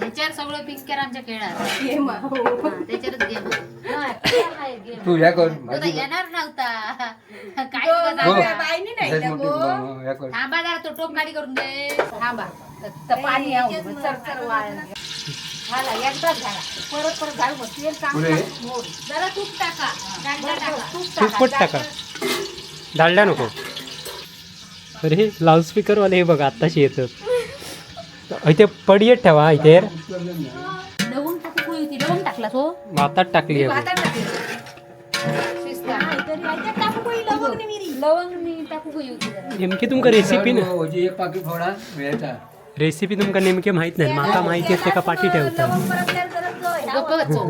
ह्याच्यावर सगळं पिंकेर आमच्या खेळात. हो. त्याच्यावरच गेम येणार नव्हता. काय हो. बाईनी नाही ना गो. ह्या कर थांबा जरा तो टोप गाडी करून दे. थांबा. पाणी आहे. उभं. चर चर वाळलं. झाला परत परत? मोड. जरा तूप टाका. टाका. टाका नको. अरे लाऊडस्पीकरवाले हे बघा आत्ताशी येतात. इथे पडियत ठेवा इथे लवंग टाकू पोळी होती लवंग टाकला तो भातात टाकली आहे. हातात टाकली. शिस्त तरी याच्यात टाकू बाई लवंग आणि मिरी. लवंग मी टाकू पोळी होती जरा नेमकी तुमका रेसिपी ना एक फोडा रेसिपी तुमका नेमकी माहीत नाही. माका माहिती असते का पाठी ठेवता? लवंग परत त्यात जरा जोय. गप्प बसो.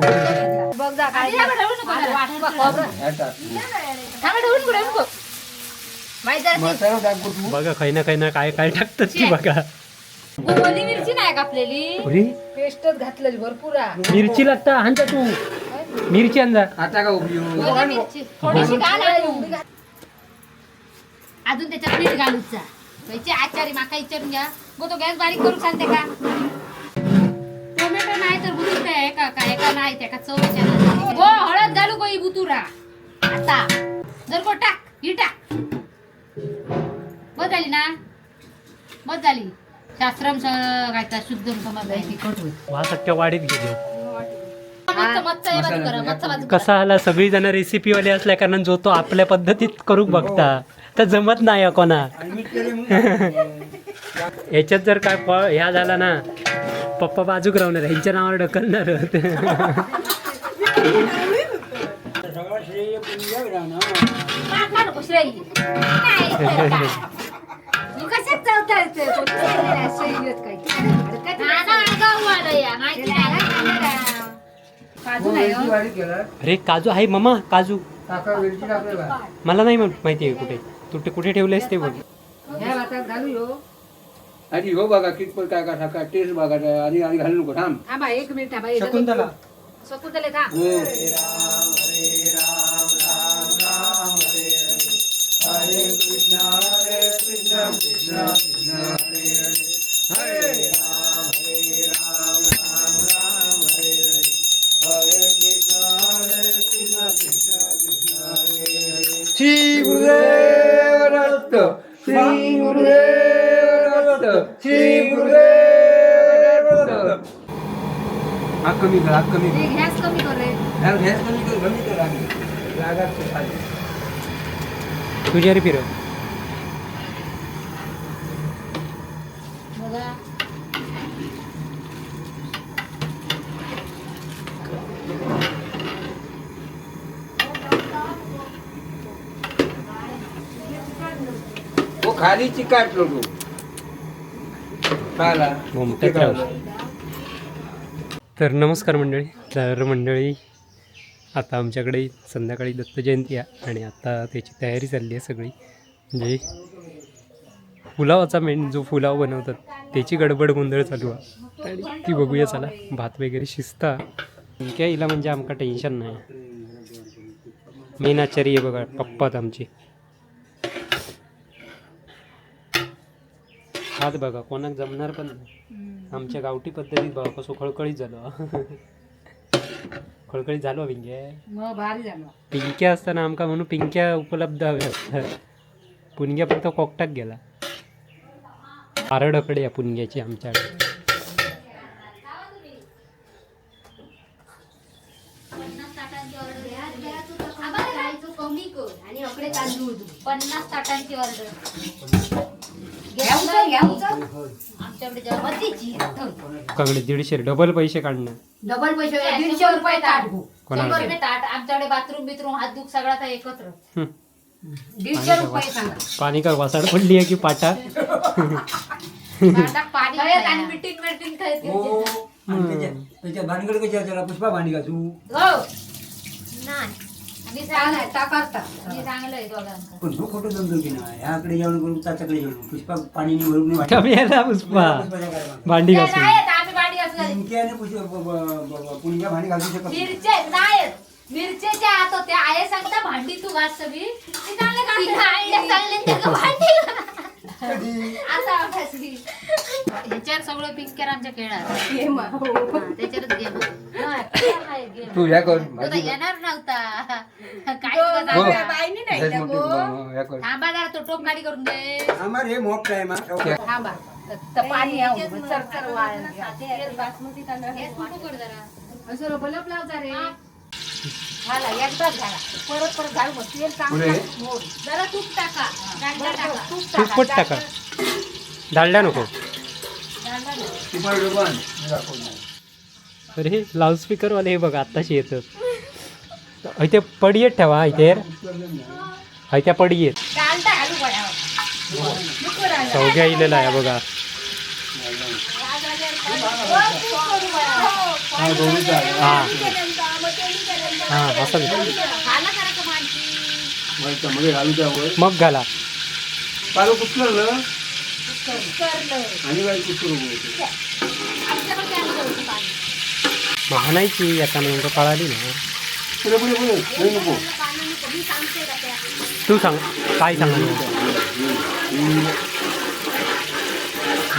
बघ जा काय आधी या बरं, नको जरा. वाट- खोबरं. ह्या टाक थांबा ठेवून पुढे नको माहिती जरा ती मसाला टाक तू. बघा काही ना काही ना काय काय टाकतात ती बघा. मिरची नाही कापलेली? अरे पेस्टच घातलं भरपूर आहे. मिरची लागता आणता तू. मिरची आणजा आता का उपयोग मिरची? थोडीशी घाल अजून. अजून त्याच्यात मीठ घालूचा त्याची आचारी माका विचारून घ्या. गो तो गॅस बारीक करून सांगते का? टोमॅटो नाही तर बुतूर काय का काय का नाही त्या का चव विचारणार. गो हळद घालू गो ही बुतुरा आता. जर को टाक ही टाक. बस झाली ना? बस झाली. शास्त्रम काय शुद्ध तिखट होईल वाढीत गेली हे करा. कसा आला सगळी जण रेसिपीवाले असल्या कारण जो तो आपल्या पद्धतीत करू बघता. तर जमत नाही हा कोणा. याच्यात जर काय फळ ह्या झाला ना पप्पा बाजूक राहणार ह्यांच्या नावावर ढकलणार. काय. अरे काजू आहे ममा काजू. मला नाही माहिती आहे कुठे. तू कुठे ठेवलेस ते बघ. आणि हो बघा कितपत काय का टाका टेस्ट बघा आणि आणि घालू नको थांब. थांबा एक मिनिट थांबा शकुंतला. शकुंतले थांब. हो श्री गुरुदेव दत्त श्री गुरुदेव दत्त श्री गुरुदेव दत्त हा कमी कर हा कमी कर गॅस कमी कर रे यार गॅस कमी कर कमी कर आधी लागात ते खाली तुझ्या रे फिरव बघा. वो खाली चिकाटलो तू खाला घुमटत राहू तर नमस्कार मंडळी. तर मंडळी आता आमच्याकडे संध्याकाळी दत्त जयंती आहे आणि आता त्याची तयारी चालली आहे सगळी. म्हणजे पुलावाचा मेन जो पुलाव बनवतात त्याची गडबड गोंधळ चालू आहे. आणि ती बघूया चला. भात वगैरे शिजता. काय हिला म्हणजे आमका टेन्शन नाही. मेन आचारी आहे बघा पप्पात आमची. हात बघा कोणाक जमणार पण नाही. आमच्या गावठी पद्धतीत बघा कसं खळखळीत झालो. खळखळीत झालो पिंक्या मग भारी झालं. पिंक्या असताना आमका म्हणून पिंक्या उपलब्ध हव्या असतात. पुणग्या फक्त कोकटाक गेला. आरडकडे या पुणग्याची आमच्याकडे. पन्नास ताटांची ऑर्डर. आमच्याकडे जेव्हा काकडे दीडशे डबल पैसे काढणार डबल पैसे दीडशे रुपये ताट. गो. कोणाला शंभर रुपये ताट. आमच्याकडे बाथरूम बिथरूम हात दुख सगळा आता एकत्र. हं. दीडशे रुपये सांगा. पाणी का वासाड पडली आहे की पाटा? ताटात पाणी आणि मिटिंग मिटिंग हो. आणि भानगड कशी असेल? पुष्पा भांडी का तू हो. नाही. मी पण तो खोटं की ह्याकडे जेवण त्याच्याकडे जेवण पुष्पा पाणी भरून नाही वाटत. कमी आला पुष्पा पुष्पाच्या काय बांध. भांडी ते घासून नाहीत, आम्ही भांडी पुणग्या घालू शकत नाही. मिरचे नाहीत मिरचेच्या आत होत्या आहे सांगता भांडी तू घास सगळी ती चांगली घास. आईला सांगले ते गं भांडी घास. आता अभ्यासली. ह्याच्यावर सगळं पिंकेर आमच्या खेळात. ये. त्याच्यावरच गेम नाही गेम तू ह्या कर तो तर भाजी येणार नव्हता. काय हो. बाईनी नाही हेच मोठी कर. थांबा जरा तो टोप गाडी करून दे. आम्हाला हे मोठं आहे मा- थांबा. तर पाणी आहे उभं. चर चर वाळण घ्या. हे फोटो कर जरा. असं बलब लाव जा रे. झाला एकदाच झाला. परत परत झालं मग. तेल पुढे? चांगलं मोड. जरा तूप टाका. डालडा टाका. तूप तूपच टाका. डालडा नको. दाखवून नाही. अरे हे लाऊडस्पीकरवाले हे बघा आत्ताशी येतात. इथे पडी आहेत ठेवा इथे त्या पडी आहेत डालडा घालू. नको डालडा. चौघ्या इलेला आहे बघा. मग घालू. पालो कुठलं. आणि काय कुठलं महानायची आता नेमकं कळाली ना. तू सांग काय सांगा हे आहे, हे. आणि पेस्ट नको. पेस्ट तिखट होती. तिखट घातलं. बघा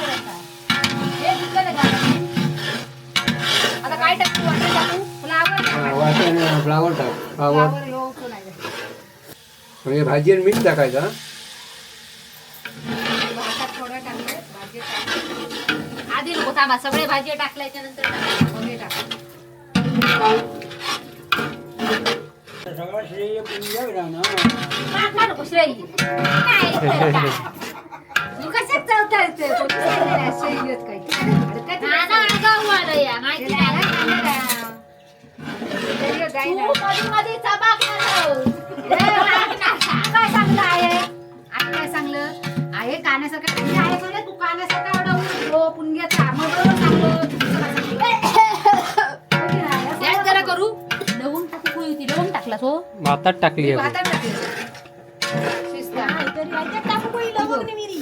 हे घेतलेलं घालायचं. आता काय टाकू वाटण टाकू फ्लावर वाटण फ्लावर टाक फ्लावर फ्लावर ह्यो तो नाही म्हणजे भाजी आणि मीठ टाकायचं हा. भातात थोडं टाकलं भाजी टाकली आधी नको थांबा सगळे भाजी टाकल्याच्या नंतर टाका. मग हे टाकलं सगळं श्रेय पुंजाला ना भातात टाकली आहे टाकलं.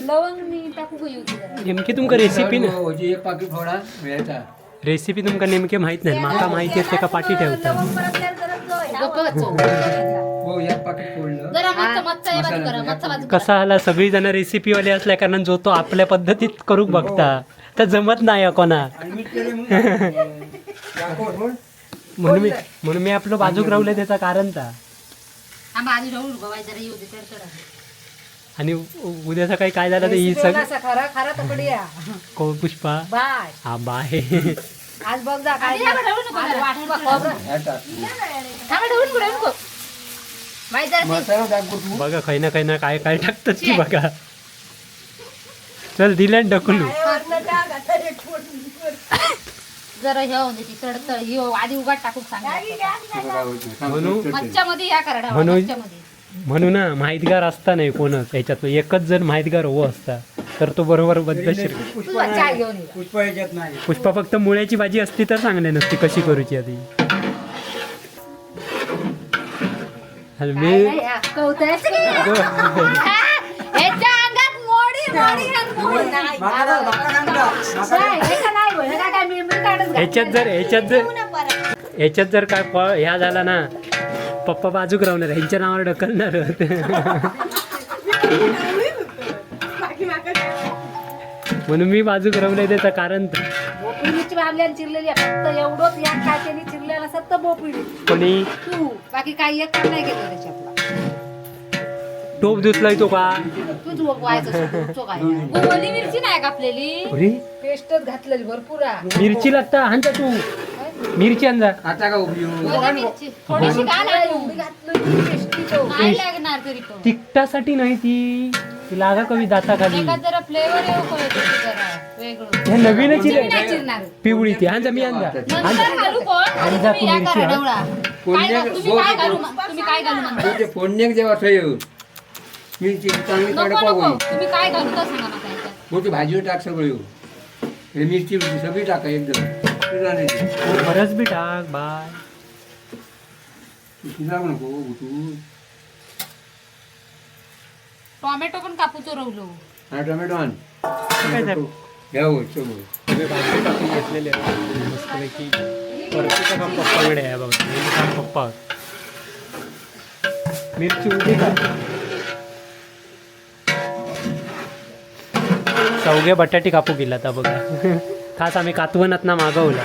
लवंग मी टाकू जरा. नेमकी तुमका रेसिपी ना एक फोडा रेसिपी तुमका नेमकी माहीत नाही. माका माहिती असते का पाठी ठेवता. हो एक पाकिट फोडलं. हे. करा. कसा आला सगळी जण रेसिपीवाले असल्या कारण जो तो आपल्या पद्धतीत करू बघता. तर जमत नाही हो कोणा. आणि मीठ केले म्हणून दाखव थोड. म्हणून मी म्हणून मी आपलं बाजूक राहुलं त्याचं कारण ता. आधी जरा येऊ दे तर आणि उ- उद्या सकाळी काय झालं तर ही रेसिपी खरा खरा तकडी. को पुष्पा? बाय. हा बाय. आज बघ जा काय आधी या ढवळून नको आज जरा. वाटलं खोबरं. ह्या टाक थांबा ढवळून नको, ढवळून नको. माहीत जरा ते- मसाला टाक तू बघा खै ना खै ना काय काय टाकतात ती बघा. चल दिल्या ढकलू. जरा हे होऊन देते तडतड. हे आधी उगाट टाकून सांगा. मच्छामध्ये या करा म्हणून- मच्छामध्ये. म्हणून ना माहितगार असता नाही कोणच याच्यात एकच जर माहितगार हो असता तर तो बरोबर बद्दशीर तुझा चहा घेऊन ये. पुष्पा याच्यात नाही. पुष्पा फक्त मुळ्याची भाजी असती तर चांगली नसती. कशी करूची आधी? काय मी हा, कौतुकाचं. हा, अंगात मोडी मोडी आणि मोडी नाही, ह्याच्यात जर ह्याच्यात जर ह्याच्यात जर काय फळ ह्या झाला ना पप्पा बाजूक राहणार ह्यांच्या नावावर ढकलणार म्हणून मी बाजूक राहून त्याचं कारण तर. बोपिडीची बाबल्यान चिरलेली. फक्त एवढंच या काट्याने चिरलेलं असत तर बोपिडी कोणी तू बाकी काही एक नाही केलं त्याच्यातला टोप धुतलाय तो का? व्हायचं चो काय? ओली मिरची नाही कापलेली? अरे? पेस्टच घातलेली भरपूर. मिरची लागता हांजा तू. मिरची आणजा आता का उपयोग ओली मिरची? थोडीशी घाल आणू. एवढी घातली पेस्टी तो. नाही लागणार तरी पण. तिकटासाठी नाही ती. ती लागा कवी दाता खाली एखाद जरा फ्लेवर येऊ कळत जरा? वेगळं. हे नवीनच तुम्ही इले. नाही चिरणार. पिवळी ती. हांजा मी आणजा नंतर घालू कोण? आणि जा तुम्ही तू या मिरची करा आण. ढवळा. काय फोडणी- घाल- तुम्ही काय घालू तुम्ही काय घालू म्हणता ते फोडण्याक जेव्हा मिरची चांगली नको नको. तुम्ही काय घालू तर सांगा मला याच्यात. मोठी भाजी टाक सगळं. हे मिरची बिरची सगळी टाका एकदम. ते. बरंच बी टाक बाय. शिजावू नको गुटू. टोमॅटो पण कापू चोरवलो. हा टोमॅटो आण. काय? घ्यावं सगळं सगळे भाजी टाकून घेतलेले आहेत. मस्तपैकी. परतीचं काम पप्पाकडे आहे बघा. हे काम पप्पा. मिरची उभी का चौघे बटाटी कापू गेला आता बघा. खास आम्ही कातवनात ना मागवला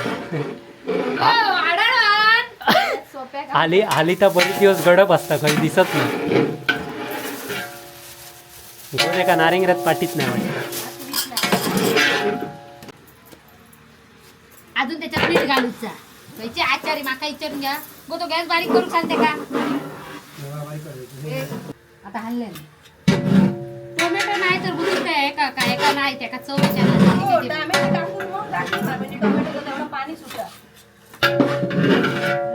सोप्या आली आली तर बरेच दिवस गडप असता काही दिसत नाही. कोण एका नारिंगरात पाठीत नाही वाटत. अजून त्याच्यात मीठ घालूच जा. त्याची आचारी माका विचारून घ्या. मग तो गॅस बारीक करून चालते का? आता हल्ले काय का काय का नाही त्या का चवच्या हो, टोमॅटो टाकून मग टाकायचा. म्हणजे टोमॅटोचं तेवढं पाणी सुटतं.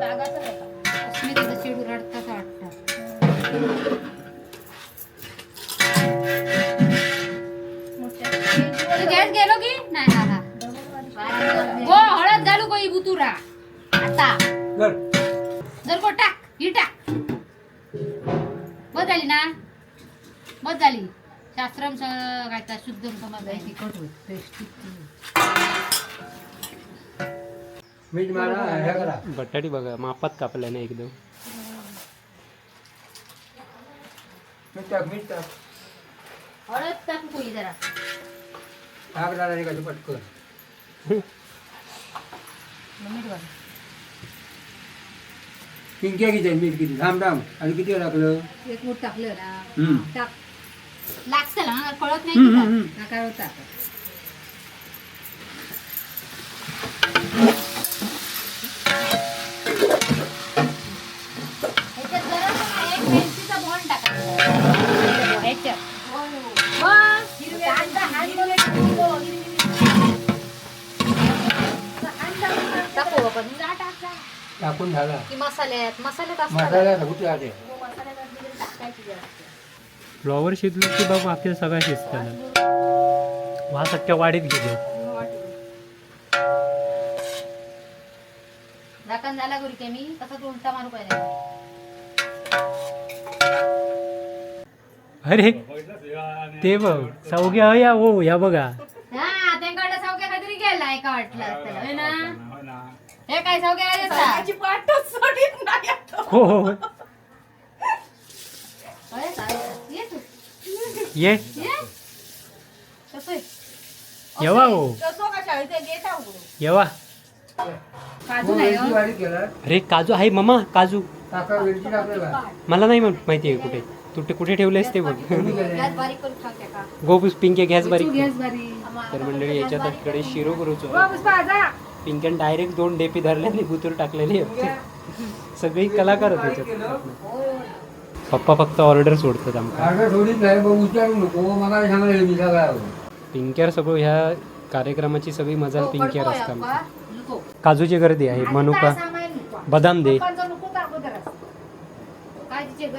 लागायचं नाही का? अस्मितेचं शेडू रडतं वाटतं. तू गॅस गेलो की? नाही हा हा. हो हळद घालू कोई बुतुरा. आता. कर जर को टाक ही टाक. बस झाली ना? बस झाली. शास्त्रम काय त्या शुद्ध समज आहे. तिखट होईल, पेस्टी. मीठ मारा हे करा. बटाटी बघा मापात कापल्या ना एकदम. मीठ टाक मीठ टाक. हळद टाकू कोई जरा. टाक पटकन. मीठ. पिंक्या किती? मीठ किती? थांब थांब. आणि किती टाकलं? एक मूठ टाकलं ना. हम्म. टाक. लागतं ना कळत नाही हम्म, तुला. हम्म, हम्म. नाकावर टाक ह्याच्यात जरासं ना एक वेलचीचा बॉन्ड टाकायचा ह्याच्यात. मग कांदा हाणमध्ये टाकतो. टाकू आपण जा टाक जा. टाकून झाला. की मसाल्यात मसाल्यात असतात मसाला कुठे आले फ्लॉवर शिजलं की बाबा आपल्याला सगळं शिजतं वास अख्ख्या वाढीत गेले झाकण झाला गुरी के मी? तसंच उलटा मारू पाहिजे. अरे ते बघ चौघे या हो या बघा. हा वाटलं ना. हे काय. हो हो हो. ये तू ये। ये कसं आहे? येवा हो. येवा। काजू नाही हो. अरे काजू आहे मम्मा काजू। मला नाही माहित- माहिती आहे कुठे. तू ते कुठे ठेवलेस ते बघ. गोपूस पिंके गॅस बारीक. तर मंडळी याच्यात इकडे शिरो करूचो. पिंकन डायरेक्ट दोन डेपी धरल्याने बुतूर टाकलेली होती सगळी कलाकार होते त्याच्यात पप्पा फक्त ऑर्डर सोडतात आमका. अर्धा थोडीच नाही बघ उचारू नको मला सांगलं मी सगळं पिंक्यार सगळं ह्या कार्यक्रमाची सगळी मजा हो, पिंक्यार अप्पा. नको. काजूची गर्दी आहे मनुका. बदाम दे.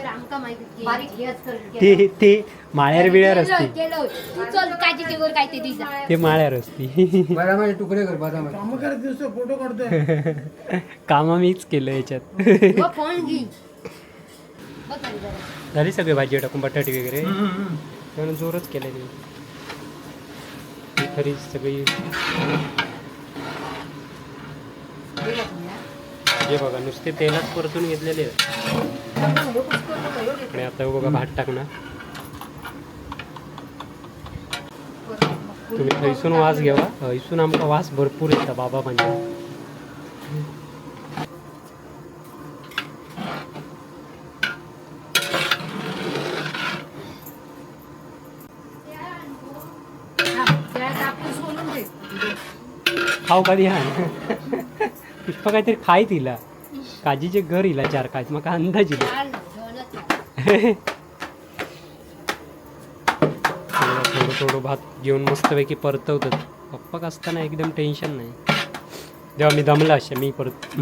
आमका ते ते माळ्यार बिळ्यार केलं, असते. तू माळ्यार असते. बदामाचे तुकडे कर बदामाचे. काम करत दिसतो फोटो काढतोय. कामा मीच केलं याच्यात. फोन घे. जरा. झाली सगळी भाजी टाकून बटाटे वगैरे? त्यानं जोरच केलेली ही खरी सगळी हे बघा नुसते तेलात परतून घेतलेले आणि आता हे बघा भात टाकणार. तुम्ही थैसून वास घ्यावा थैसून आमका वास भरपूर येता बाबा म्हणजे. खाऊ कधी हा पुष्पा काहीतरी खाय तिला काजीचे घर इला चार काय मग अंदाज इला. थोडं थोडं भात घेऊन मस्तपैकी परतवतात. पप्पा असताना एकदम टेन्शन नाही. जेव्हा मी दमला असे मी परत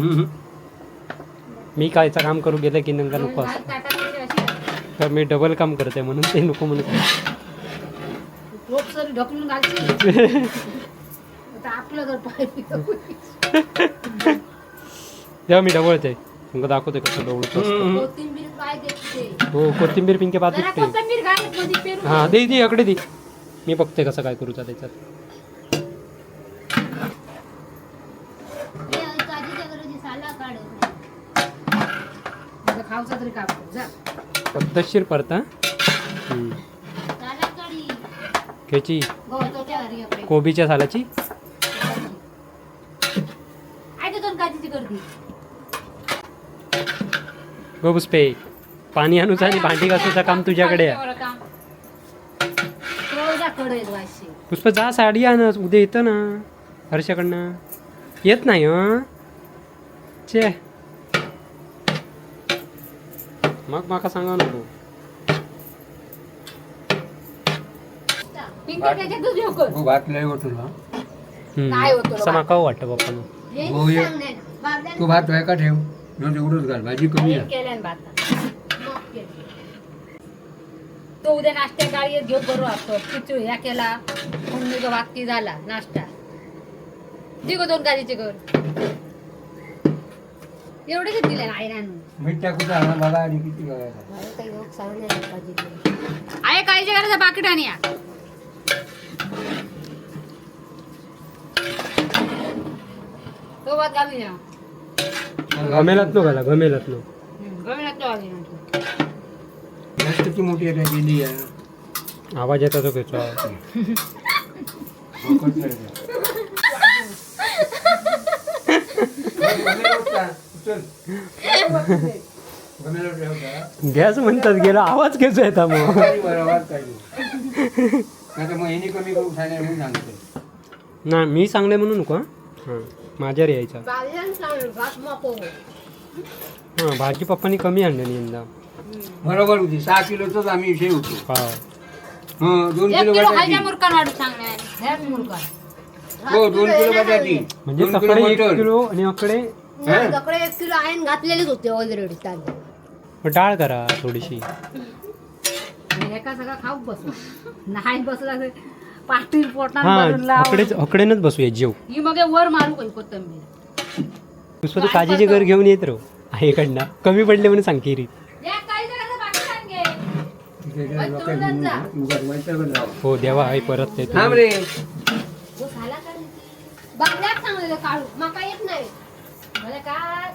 मी कायचं काम करू गेलं की नंतर नको असतं. तर मी डबल काम करते म्हणून ते नको म्हणत आपलं जर पाय जेव्हा मी डबळते मग दाखवते कसं डवळतो कोथिंबीर पाय देते. हो कोथिंबीर पिंके विकते कोथिंबीर घाल हां दे दे अकडे दे. मी बघते कसं काय करूचा त्याच्यात. तरी पद्धतशीर परता आपले. कोबीच्या सालाची आहे ते दोन काजीची गर्दी गो पुष्पे पाणी आणूचा आणि भांडी घासूचा काम तुझ्याकडे आहे. पुष्प जा साडी आण उद्या येतं ना हर्षाकडनं. येत नाही हं? चे. मग माका सांगा नको हो भात लय होतो ना काय होतं असं माका वाटतं बाप्पानं हो ये तू भात व्हाय का ठेव? न एवढंच घाल भाजी कमी आहे केल्यान भात तो उद्या नाश्त्या गाडी घेऊन बरो असतो खिचू ह्या केला मम्मी जो वाक्य झाला नाश्ता दे दोन गाडीचे कर एवढे घेतले दिले आणून मीठ टाकून आणा बघा आणि किती बघायचा आहे काळजी करायचं पाकिट आणि या तो घालून या गमेलात नो घाला गमेलात नो गमिनात तो आली नंतर. गॅस किती मोठी आहे गेली आवाज येतो तो त्याचा नाही. गॅस म्हणतात गेला आवाज कसा येता मग नाही. मग कमी म्हणून सांगते ना मी सांगले म्हणून नको हां माझ्यावर यायचा. हां भाजी पप्पानी कमी आणली यंदा. बरोबर होती. सहा किलोच आम्ही विषय होतो. हा. हं, दोन एक किलो किलो बटाटी. खायच्या मुरकान वाढू सांगणार ह्याच मुरकान. हो दोन किलो बटाटी. म्हणजे दोन सकाळी एक मटण. किलो आणि अकडे हं? सगळे एक किलो आयन घातलेलेच होते ऑलरेडी तांदूळ डाळ करा थोडीशी. एका सगळा खाऊ बसू. नाही बसला तर पाटील पोटात हा भरून लाव बसूया जेव. ही मग वर मारू काही कोथंबीर? पुष्पा तू काजीचे घर घेऊन येत राहू. आईकडनं कमी पडले म्हणून सांग री तिथे लोकांनी उगाच वैतागून राहू. हो देवा आई परत ते. थांब रे. बांगल्यात सांगलेलं काढू. मका येत नाही. मला काय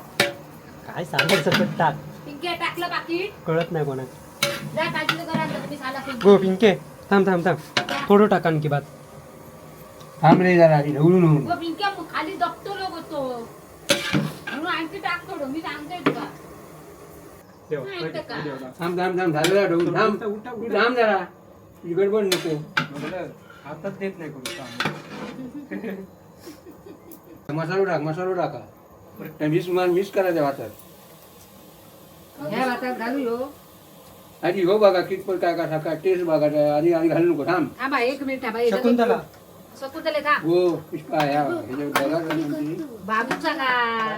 काय सांगायचं सकट टाक. पिंके टाकलं पाकिट कळत नाही कोणाक जा काढलं करा तुम्ही साला गो पिंके. थांब थांब थांब. थोडं टाका आणखी भात थांब रे जरा आधी ढवळून होऊन. व मग खाली दबतो लोक म्हणून आणखी टाक थोडं मी सांगते तुला. नाही ऐकतं का? थांब थांब थांब झालं जरा ढवळून. थांब तू थांब जरा. तुझी गडबड नको. हातात देत नाही कोणी मसालो टाक मसालो टाका. त्या मिस मिस करायच्या भातात ह्या भातात घालू यो. आधी हो बघा कितपत काय का काय टेस्ट बघा आधी आधी घालू नको थांब. थांबा एक मिनिट थांबा शकुंतला. हो पुष्पा ह्या ह्याच्यावर बघा का.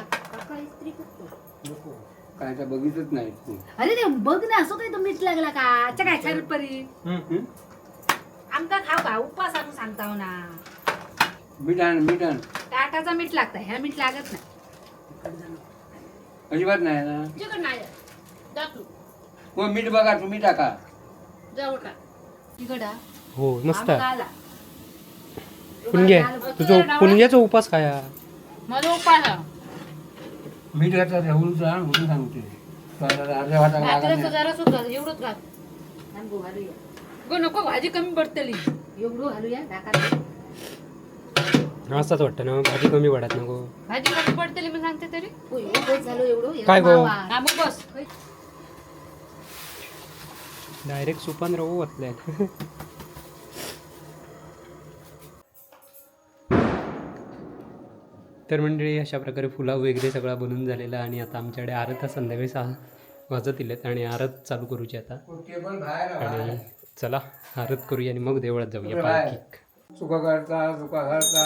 काय तर बघितच नाही तू अरे ते बघ ना असं काही तो मीठ लागला का? अच्छा काय छान परी हं? आमका खाऊ का? उपवास आणून सांगता हो ना. मीठ आण मीठ आण. ताटाचा मीठ लागतं ह्या मीठ लागत नाही. अजिबात नाही ना. नाही. जा तू हो मीठ बघा तुम्ही टाका. तिकडा. हो मस्त आला. पुणगे तुझं पुणग्याचा उपास काय हा? मीठ घातलं आण म्हणून सांगते तो आता अर्ध्या वाटा लागत भाकऱ्याचं नाही. जरा सुद्धा एवढंच घाल. थांबू घालूया गो नको भाजी कमी पडतली एवढं घालूया ढाका असंच वाटतं ना भाजी कमी पडत नको. भाजी कमी पडतली मी सांगते तरी. झालं एवढं. काय गो? हा, मग बस. डायरेक्ट सुपान रवू वाटलंय तर मंडळी अशा प्रकारे फुला वगैरे सगळा बनून झालेला आणि आता आमच्याकडे आरत हा संध्याकाळी सहा वाजत आहेत आणि आरत चालू करूची आता. आणि चला आरत करूया आणि मग देवळात जाऊया पालखीक सुख करता सुख करता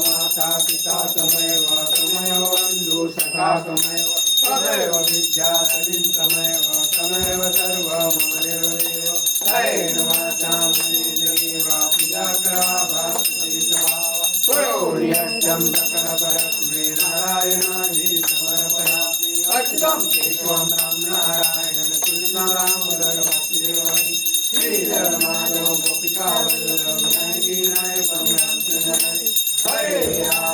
माता पिता तमेव तमेव बंधु सखा तमेव तमेव विद्या विद्याधरीं तमेव तमेव सर्वं ममेव देव तयेन वाचा मयि देव पूजा करावा पुरोर्यष्टं सकलपरस्मै नारायणानि समर्पयामि। अच्युतं केशवं राम नारायण कृष्ण राम वासुदेवहरि श्रीधर माधव गोपिका वल्लभ जानकी नायकं रामचन्द्र हरि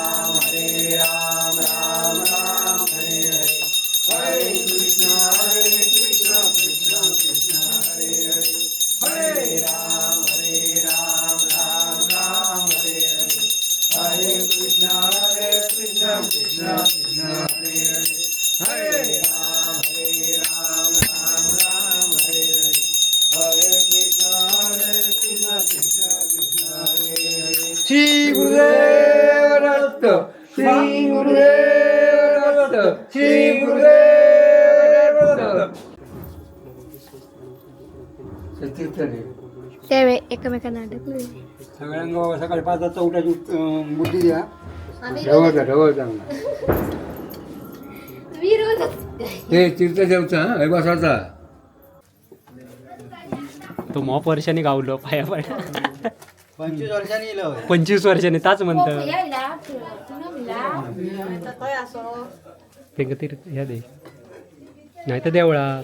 एकमेकांना अडकले सगळ्यांना सकाळी पाच वाजता उठायची बुद्धी द्या. ढवळता ढवळता ते तीर्थदेवचा हा हे बसाचा तो मॉप वर्षाने गावलो पाया पड. पंचवीस वर्षांनी पंचवीस वर्षाने ताच म्हणतं. ते तीर्थ ह्या दे. नाही तर देवळात.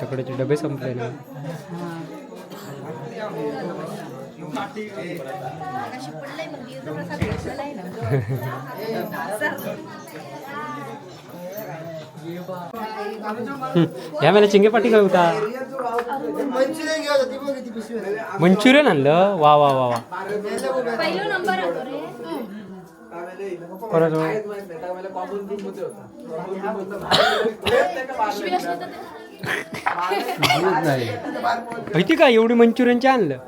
तकड्याचे डबे संपले ना. ह्या वेळेला चिंगे पाटी काय होता. मंचुरियन आणलं? वा वा वा वा. परत माहिती का एवढी मंचुरियनचे आणलं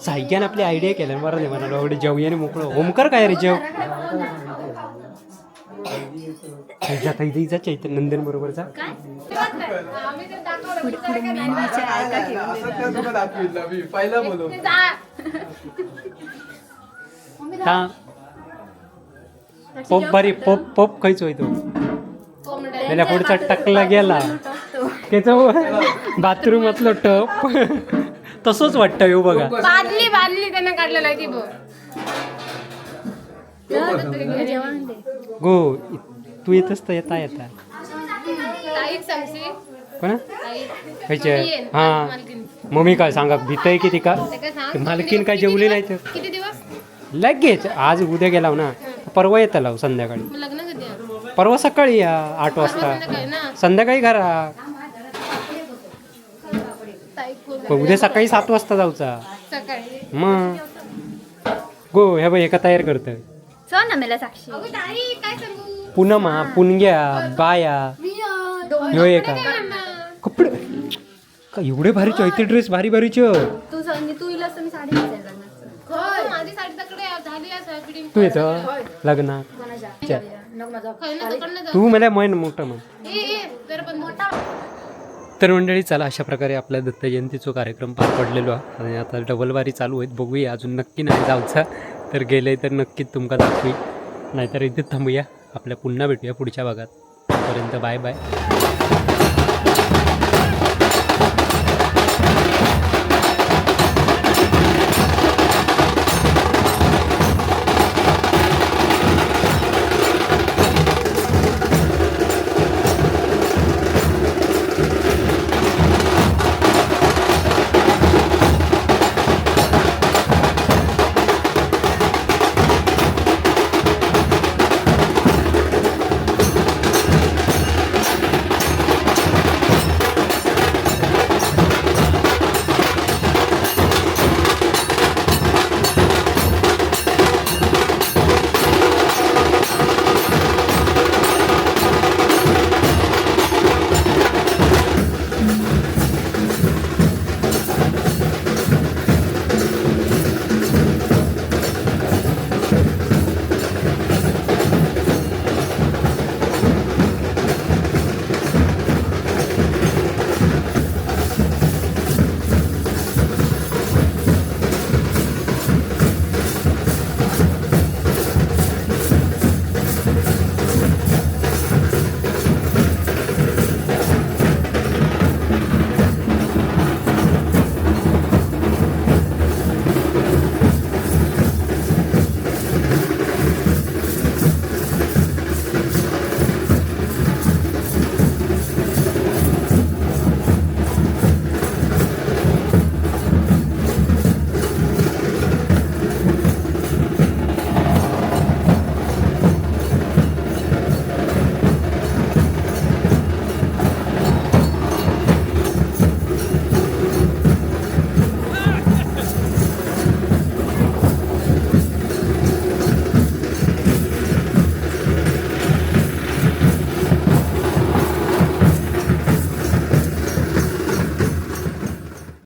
साहित्यानं आपली आयडिया केल्या बरं नाही म्हणाला एवढे जेवयाने मोकळं ओमकार काय रे जेव जाता इथे जा चैतन्य नंदन बरोबर जा पोप बरी पोप पोप खयचो तो त्याला पुढचा टकला गेला त्याचं बाथरूमातलं टप. तसंच वाटतं येऊ बघा. बादली बादली त्यांना काढलेला आहे ती बघ. जेवण दे गो तू येतच तर येता येता. कोणा? खायचे हा. मम्मी काय सांगा भीतय किती का? ते मालकीन काय जेवली नाही तर? किती दिवस? लगेच आज उद्या गेला ना. परवा येता लाव संध्याकाळी. आहे? परवा सकाळी या आठ वाजता. संध्याकाळी घरा? पण उद्या सकाळी सात वाजता जाऊचा. सकाळी. मग. गो ह्या बाई एका तयार करतं? चल ना मला साक्षी. अगं ताई काय सांगू पुनमा पुणग्या बाया. ह्यो एक. कपडे का एवढे भारी चैत्री ड्रेस भारी भारीच तू सांग तू इलास तर मी साडी नेसायला लागणार माझी साडी तकडे झाली आहे फिटिंग तू येतं? लग्नात च्या. खय ना तकडनं जा. तू मला मन मोठं म्हण. ए ए जरा पण मोठा. तर मंडळी चला अशा प्रकारे आपल्या दत्त जयंतीचा कार्यक्रम पार पडलेलो आहे. आणि आता डबलवारी चालू आहेत. बघूया अजून नक्की नाही जाऊचा. तर गेले तर नक्कीच तुमका दाखवी. नाहीतर इथे थांबूया. आपल्या पुन्हा भेटूया पुढच्या भागात. तोपर्यंत बाय बाय.